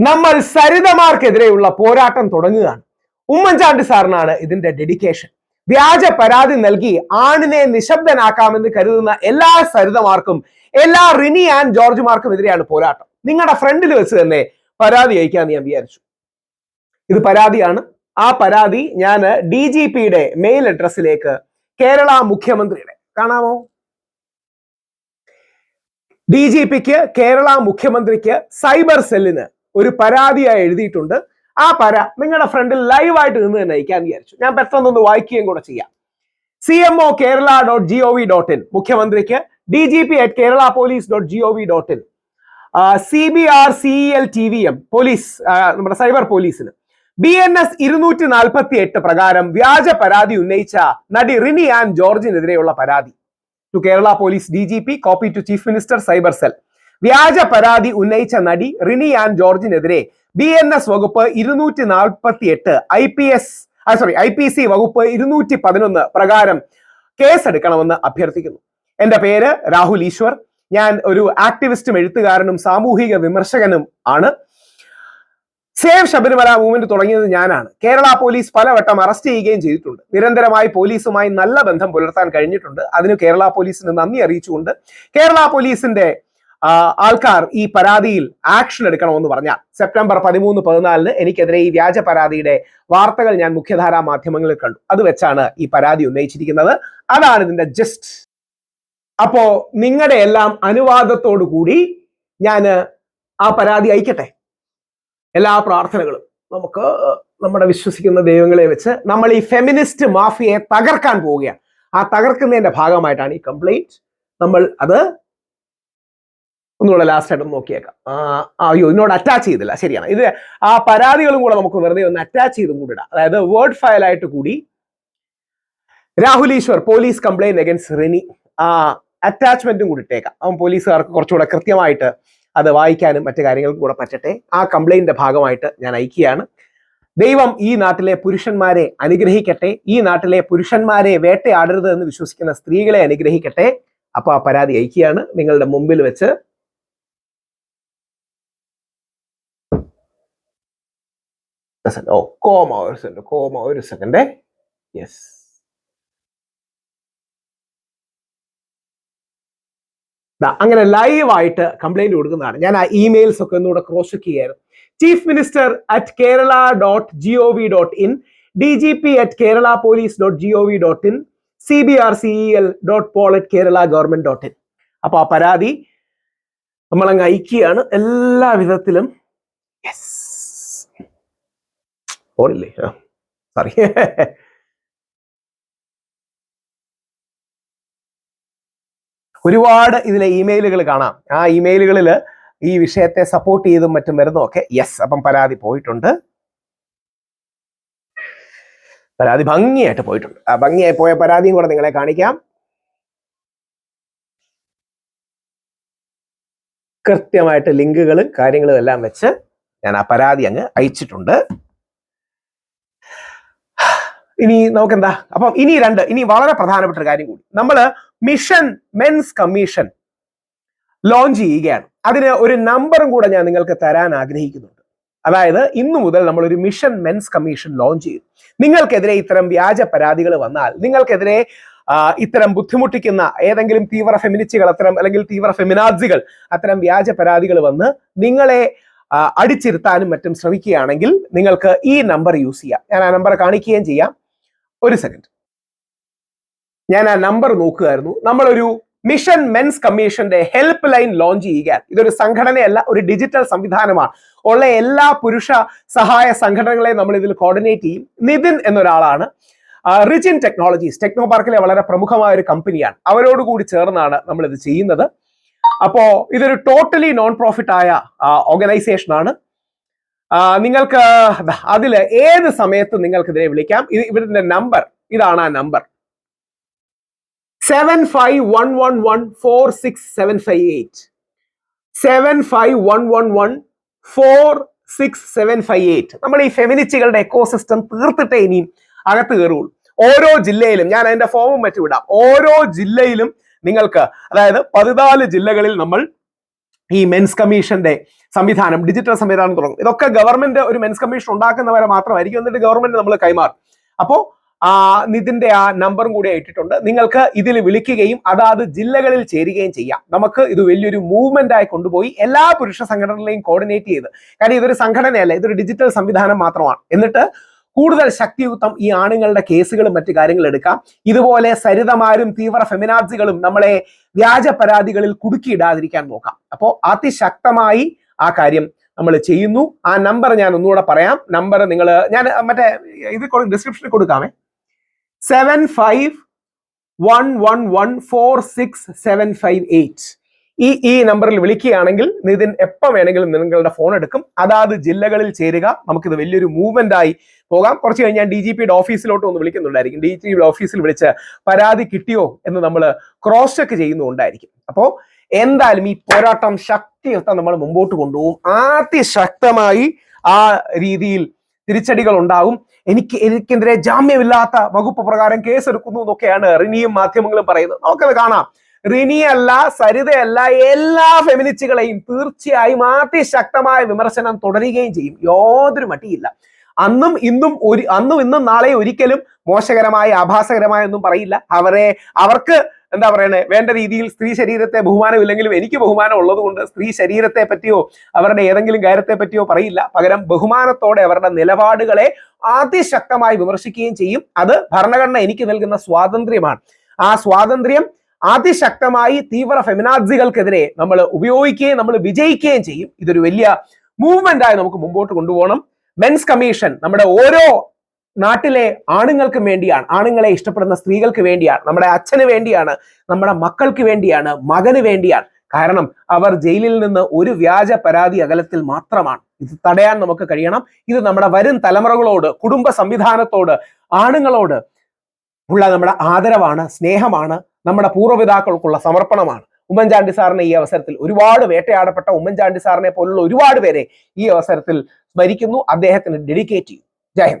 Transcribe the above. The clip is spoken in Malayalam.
നമ്മൾ സരിതമാർക്കെതിരെയുള്ള പോരാട്ടം തുടങ്ങുകയാണ്. ഉമ്മൻചാണ്ടി സാറിനാണ് ഇതിന്റെ ഡെഡിക്കേഷൻ വ്യാജ പരാതി നൽകി ആണിനെ നിശബ്ദനാക്കാമെന്ന് കരുതുന്ന എല്ലാ സരിതമാർക്കും എല്ലാ റിനി ആൻഡ് ജോർജുമാർക്കും എതിരെയാണ് പോരാട്ടം. നിങ്ങളുടെ ഫ്രണ്ടിൽ വെച്ച് തന്നെ പരാതി അയക്കാന്ന് ഞാൻ വിചാരിച്ചു. ഇത് പരാതിയാണ്. ആ പരാതി ഞാൻ ഡി ജി പിയുടെ മെയിൽ അഡ്രസ്സിലേക്ക് കേരള മുഖ്യമന്ത്രിയുടെ കാണാമോ? ഡി ജി പിക്ക് കേരള മുഖ്യമന്ത്രിക്ക് സൈബർ സെല്ലിന് ഒരു പരാതിയായി എഴുതിയിട്ടുണ്ട്. ആ പര നിങ്ങളുടെ ഫ്രണ്ടിൽ ലൈവായിട്ട് നിന്ന് തന്നെ അയക്കാൻ വിചാരിച്ചു. ഞാൻ പെട്ടെന്നൊന്ന് വായിക്കുകയും കൂടെ ചെയ്യാം. C M O Kerala dot G O V dot in മുഖ്യമന്ത്രിക്ക് D G P at Kerala police dot G O V dot in C B R C L T V M police നമ്മുടെ സൈബർ പോലീസിന് ബി എൻ എസ് ഇരുന്നൂറ്റി നാൽപ്പത്തി എട്ട് പ്രകാരം വ്യാജ പരാതി ഉന്നയിച്ച നടി റിനി ആൻഡ് ജോർജിനെതിരെയുള്ള പരാതി. To Kerala police D G P copy to chief minister cyber cell വ്യാജ പരാതി ഉന്നയിച്ച നടി റിനി ആൻ ജോർജിനെതിരെ ബി എൻ എസ് വകുപ്പ് ഇരുന്നൂറ്റി നാൽപ്പത്തി എട്ട് I P S sorry I P C വകുപ്പ് ഇരുന്നൂറ്റി പതിനൊന്ന് പ്രകാരം കേസെടുക്കണമെന്ന് അഭ്യർത്ഥിക്കുന്നു. എന്റെ പേര് രാഹുൽ ഈശ്വർ. ഞാൻ ഒരു ആക്ടിവിസ്റ്റും എഴുത്തുകാരനും സാമൂഹിക വിമർശകനും ആണ്. സേവ് ശബരിമല മൂവ്മെന്റ് തുടങ്ങിയത് ഞാനാണ്. കേരള പോലീസ് പലവട്ടം അറസ്റ്റ് ചെയ്യുകയും ചെയ്തിട്ടുണ്ട്. നിരന്തരമായി പോലീസുമായി നല്ല ബന്ധം പുലർത്താൻ കഴിഞ്ഞിട്ടുണ്ട്. അതിന് കേരള പോലീസിന് നന്ദി അറിയിച്ചുകൊണ്ട് കേരള പോലീസിന്റെ ആൾക്കാർ ഈ പരാതിയിൽ ആക്ഷൻ എടുക്കണമെന്ന് പറഞ്ഞാൽ സെപ്റ്റംബർ പതിമൂന്ന് പതിനാലിന് എനിക്കെതിരെ ഈ വ്യാജ പരാതിയുടെ വാർത്തകൾ ഞാൻ മുഖ്യധാരാ മാധ്യമങ്ങളിൽ കണ്ടു. അത് വെച്ചാണ് ഈ പരാതി ഉന്നയിച്ചിരിക്കുന്നത്. അതാണ് ഇതിന്റെ ജസ്റ്റ് അപ്പോ നിങ്ങളുടെ എല്ലാം അനുവാദത്തോടു കൂടി ഞാൻ ആ പരാതി അയക്കട്ടെ. എല്ലാ പ്രാർത്ഥനകളും നമുക്ക് നമ്മുടെ വിശ്വസിക്കുന്ന ദൈവങ്ങളെ വെച്ച് നമ്മൾ ഈ ഫെമിനിസ്റ്റ് മാഫിയയെ തകർക്കാൻ പോവുകയാണ്. ആ തകർക്കുന്നതിന്റെ ഭാഗമായിട്ടാണ് ഈ കംപ്ലൈന്റ് നമ്മൾ അത് ഒന്നുകൂടെ ലാസ്റ്റ് ആയിട്ട് നോക്കിയേക്കാം. ആ, അയ്യോ ഇതിനോട് അറ്റാച്ച് ചെയ്തില്ല. ശരിയാണ്. ഇത് ആ പരാതികളും കൂടെ നമുക്ക് വെറുതെ ഒന്ന് അറ്റാച്ച് ചെയ്തും കൂടി ഇടാം. അതായത് വേർഡ് ഫയൽ ആയിട്ട് കൂടി Rahul Easwar police complaint against Rini ആ അറ്റാച്ച്മെന്റും കൂടി ഇട്ടേക്കാം. അവൻ പോലീസുകാർക്ക് കുറച്ചുകൂടെ കൃത്യമായിട്ട് അത് വായിക്കാനും മറ്റു കാര്യങ്ങൾക്കും കൂടെ പറ്റട്ടെ. ആ കംപ്ലൈന്റിന്റെ ഭാഗമായിട്ട് ഞാൻ അയക്കുകയാണ്. ദൈവം ഈ നാട്ടിലെ പുരുഷന്മാരെ അനുഗ്രഹിക്കട്ടെ. ഈ നാട്ടിലെ പുരുഷന്മാരെ വേട്ടയാടരുത് എന്ന് വിശ്വസിക്കുന്ന സ്ത്രീകളെ അനുഗ്രഹിക്കട്ടെ. അപ്പൊ ആ പരാതി അയക്കുകയാണ്. നിങ്ങളുടെ മുമ്പിൽ വെച്ച് ഓ കോമ ഒരു സെക്കൻഡ് കോമ ഒരു സെക്കൻഡ് യെസ് അങ്ങനെ ലൈവായിട്ട് കംപ്ലൈന്റ് കൊടുക്കുന്നതാണ്. ഞാൻ ആ ഇമെയിൽസ് ഒക്കെ ഒന്നുകൂടെ ക്രോസ് ചെക്ക് ചെയ്യായിരുന്നു. Chief minister at Kerala dot G O V dot in D G P at Kerala police dot G O V dot in C B R C E L dot pol at Kerala government dot in അപ്പൊ ആ പരാതി നമ്മളങ്ങ് അയക്കുകയാണ്. എല്ലാ വിധത്തിലും യെസ് പോണില്ലേ? സോറി ഒരുപാട് ഇതിലെ ഇമെയിലുകൾ കാണാം. ആ ഇമെയിലുകളിൽ ഈ വിഷയത്തെ സപ്പോർട്ട് ചെയ്തും മറ്റും വരുന്നതൊക്കെ യെസ് അപ്പം പരാതി പോയിട്ടുണ്ട്. പരാതി ഭംഗിയായിട്ട് പോയിട്ടുണ്ട്. ആ ഭംഗിയായി പോയ പരാതിയും കൂടെ നിങ്ങളെ കാണിക്കാം. കൃത്യമായിട്ട് ലിങ്കുകളും കാര്യങ്ങളും എല്ലാം വെച്ച് ഞാൻ ആ പരാതി അങ്ങ് അയച്ചിട്ടുണ്ട്. ഇനി നമുക്ക് എന്താ അപ്പം ഇനി രണ്ട് ഇനി വളരെ പ്രധാനപ്പെട്ട ഒരു കാര്യം കൂടി. നമ്മൾ മിഷൻ മെൻസ് കമ്മീഷൻ ലോഞ്ച് ചെയ്യുകയാണ്. അതിന് ഒരു നമ്പറും കൂടെ ഞാൻ നിങ്ങൾക്ക് തരാൻ ആഗ്രഹിക്കുന്നുണ്ട്. അതായത് ഇന്നു മുതൽ നമ്മൾ ഒരു മിഷൻ മെൻസ് കമ്മീഷൻ ലോഞ്ച് ചെയ്തു നിങ്ങൾക്കെതിരെ ഇത്തരം വ്യാജ പരാതികൾ വന്നാൽ നിങ്ങൾക്കെതിരെ ഇത്തരം ബുദ്ധിമുട്ടിക്കുന്ന ഏതെങ്കിലും തീവ്ര ഫെമിനിസ്റ്റുകൾ അത്തരം അല്ലെങ്കിൽ തീവ്ര ഫെമിനാസികൾ അത്തരം വ്യാജ പരാതികൾ വന്ന് നിങ്ങളെ അടിച്ചിരുത്താനും മറ്റും ശ്രമിക്കുകയാണെങ്കിൽ നിങ്ങൾക്ക് ഈ നമ്പർ യൂസ് ചെയ്യാം. ഞാൻ ആ നമ്പർ കാണിക്കുകയും ചെയ്യാം. ഒരു സെക്കൻഡ് ഞാൻ ആ നമ്പർ നോക്കുകയായിരുന്നു. നമ്മളൊരു മിഷൻ മെൻസ് കമ്മീഷന്റെ ഹെൽപ്പ് ലൈൻ ലോഞ്ച് ചെയ്യുകയാണ്. ഇതൊരു സംഘടനയല്ല ഒരു ഡിജിറ്റൽ സംവിധാനമാണ്. ഉള്ള എല്ലാ പുരുഷ സഹായ സംഘടനകളെയും നമ്മൾ ഇതിൽ കോർഡിനേറ്റ് ചെയ്യും. നിതിൻ എന്നൊരാളാണ്. റിജിൻ ടെക്നോളജീസ് ടെക്നോ പാർക്കിലെ വളരെ പ്രമുഖമായ ഒരു കമ്പനിയാണ് അവരോട് കൂടി ചേർന്നാണ് നമ്മൾ ഇത് ചെയ്യുന്നത്. അപ്പോ ഇതൊരു ടോട്ടലി നോൺ പ്രോഫിറ്റ് ആയ ഓർഗനൈസേഷൻ ആണ്. നിങ്ങൾക്ക് അതിൽ ഏത് സമയത്ത് നിങ്ങൾക്ക് ഇതിനെ വിളിക്കാം? ഇത് ഇവരുടെ നമ്പർ ഇതാണ് ആ number seven five one one one four six seven five eight seven five one one one four six seven five eight നമ്മൾ ഈ ഫെമിനിസ്റ്റുകളുടെ എക്കോസിസ്റ്റം തീർത്തിട്ടേ ഇനിയും അകത്ത് കയറുള്ളൂ ഓരോ ജില്ലയിലും ഞാൻ അതിന്റെ ഫോമും മറ്റു വിടാം ഓരോ ജില്ലയിലും നിങ്ങൾക്ക് അതായത് പതിനാല് ജില്ലകളിൽ നമ്മൾ ഈ മെൻസ് കമ്മീഷന്റെ സംവിധാനം ഡിജിറ്റൽ സംവിധാനം തുടങ്ങും. ഇതൊക്കെ ഗവൺമെന്റ് ഒരു മെൻസ് കമ്മീഷൻ ഉണ്ടാക്കുന്നവരെ മാത്രമായിരിക്കും എന്നിട്ട് ഗവൺമെന്റ് നമ്മൾ കൈമാറും. അപ്പോൾ നിതിന്റെ ആ നമ്പറും കൂടി ഇട്ടിട്ടുണ്ട് നിങ്ങൾക്ക് ഇതിൽ വിളിക്കുകയും അതാത് ജില്ലകളിൽ ചേരുകയും ചെയ്യാം. നമുക്ക് ഇത് വലിയൊരു മൂവ്മെന്റ് ആയി കൊണ്ടുപോയി എല്ലാ പുരുഷ സംഘടനകളെയും കോർഡിനേറ്റ് ചെയ്ത്. കാര്യം ഇതൊരു സംഘടനയല്ല ഇതൊരു ഡിജിറ്റൽ സംവിധാനം മാത്രമാണ്. എന്നിട്ട് കൂടുതൽ ശക്തിയുക്തം ഈ ആണുങ്ങളുടെ കേസുകളും മറ്റു കാര്യങ്ങൾ എടുക്കാം. ഇതുപോലെ സരിതമാരും തീവ്ര ഫെമിനാസികളും നമ്മളെ വ്യാജ പരാതികളിൽ കുടുക്കിയിടാതിരിക്കാൻ നോക്കാം. അപ്പോൾ അതിശക്തമായി ആ കാര്യം നമ്മൾ ചെയ്യുന്നു. ആ നമ്പർ ഞാൻ ഒന്നുകൂടെ പറയാം. നമ്പർ നിങ്ങൾ ഞാൻ മറ്റേ ഇത് ഡിസ്ക്രിപ്ഷനിൽ കൊടുക്കാമേ. Seven five one one one four six seven five eight ഈ ഈ നമ്പറിൽ വിളിക്കുകയാണെങ്കിൽ നിതിൻ എപ്പോൾ വേണമെങ്കിലും നിങ്ങളുടെ ഫോൺ എടുക്കും. അതാത് ജില്ലകളിൽ ചേരുക. നമുക്കിത് വലിയൊരു മൂവ്മെന്റ് ആയി പോകാം. കുറച്ച് കഴിഞ്ഞാൽ ഡി ജി പിയുടെ ഓഫീസിലോട്ട് ഒന്ന് വിളിക്കുന്നുണ്ടായിരിക്കും. ഡി ജി പിയുടെ ഓഫീസിൽ വിളിച്ച് പരാതി കിട്ടിയോ എന്ന് നമ്മൾ ക്രോസ് ചെക്ക് ചെയ്യുന്നുണ്ടായിരിക്കും. അപ്പോൾ എന്തായാലും ഈ പോരാട്ടം ശക്തിയുക്തം നമ്മൾ മുമ്പോട്ട് കൊണ്ടുപോകും. അതിശക്തമായി ആ രീതിയിൽ തിരിച്ചടികൾ ഉണ്ടാകും. എനിക്ക് എനിക്കെതിരെ ജാമ്യമില്ലാത്ത വകുപ്പ് പ്രകാരം കേസെടുക്കുന്നു എന്നൊക്കെയാണ് റിനിയും മാധ്യമങ്ങളും പറയുന്നത്. നമുക്കത് കാണാം. റിനിയല്ല സരിതയല്ല എല്ലാ ഫെമിനിസ്റ്റുകളെയും തീർച്ചയായും അതിശക്തമായ വിമർശനം തുടരുകയും ചെയ്യും. യാതൊരു മട്ടിയില്ല അന്നും ഇന്നും ഒരു അന്നും ഇന്നും നാളെ ഒരിക്കലും മോശകരമായ ആഭാസകരമായ ഒന്നും പറയില്ല. അവരെ അവർക്ക് എന്താ പറയണേ? വേണ്ട രീതിയിൽ സ്ത്രീ ശരീരത്തെ ബഹുമാനമില്ലെങ്കിലും എനിക്ക് ബഹുമാനം ഉള്ളതുകൊണ്ട് സ്ത്രീ ശരീരത്തെ പറ്റിയോ അവരുടെ ഏതെങ്കിലും കാര്യത്തെ പറ്റിയോ പറയില്ല. പകരം ബഹുമാനത്തോടെ അവരുടെ നിലപാടുകളെ അതിശക്തമായി വിമർശിക്കുകയും ചെയ്യും. അത് ഭരണഘടന എനിക്ക് നൽകുന്ന സ്വാതന്ത്ര്യമാണ്. ആ സ്വാതന്ത്ര്യം അതിശക്തമായി തീവ്ര ഫെമിനാസികൾക്കെതിരെ നമ്മൾ ഉപയോഗിക്കുകയും നമ്മൾ വിജയിക്കുകയും ചെയ്യും. ഇതൊരു വലിയ മൂവ്മെന്റ് ആയി നമുക്ക് മുമ്പോട്ട് കൊണ്ടുപോകണം. മെൻസ് കമ്മീഷൻ നമ്മുടെ ഓരോ നാട്ടിലെ ആണുങ്ങൾക്ക് വേണ്ടിയാണ് ആണുങ്ങളെ ഇഷ്ടപ്പെടുന്ന സ്ത്രീകൾക്ക് വേണ്ടിയാണ് നമ്മുടെ അച്ഛന് വേണ്ടിയാണ് നമ്മുടെ മക്കൾക്ക് വേണ്ടിയാണ് മകന് വേണ്ടിയാണ്. കാരണം അവർ ജയിലിൽ നിന്ന് ഒരു വ്യാജ പരാതി അകലത്തിൽ മാത്രമാണ്. ഇത് തടയാൻ നമുക്ക് കഴിയണം. ഇത് നമ്മുടെ വരും തലമുറകളോട് കുടുംബ സംവിധാനത്തോട് ആണുങ്ങളോട് ഉള്ള നമ്മുടെ ആദരവാണ് സ്നേഹമാണ് നമ്മുടെ പൂർവപിതാക്കൾക്കുള്ള സമർപ്പണമാണ്. ഉമ്മൻചാണ്ടി സാറിനെ ഈ അവസരത്തിൽ ഒരുപാട് വേട്ടയാടപ്പെട്ട ഉമ്മൻചാണ്ടി സാറിനെ പോലുള്ള ഒരുപാട് പേരെ ഈ അവസരത്തിൽ സ്മരിക്കുന്നു. അദ്ദേഹത്തിന് ഡെഡിക്കേറ്റ് ചെയ്യും. ജയ്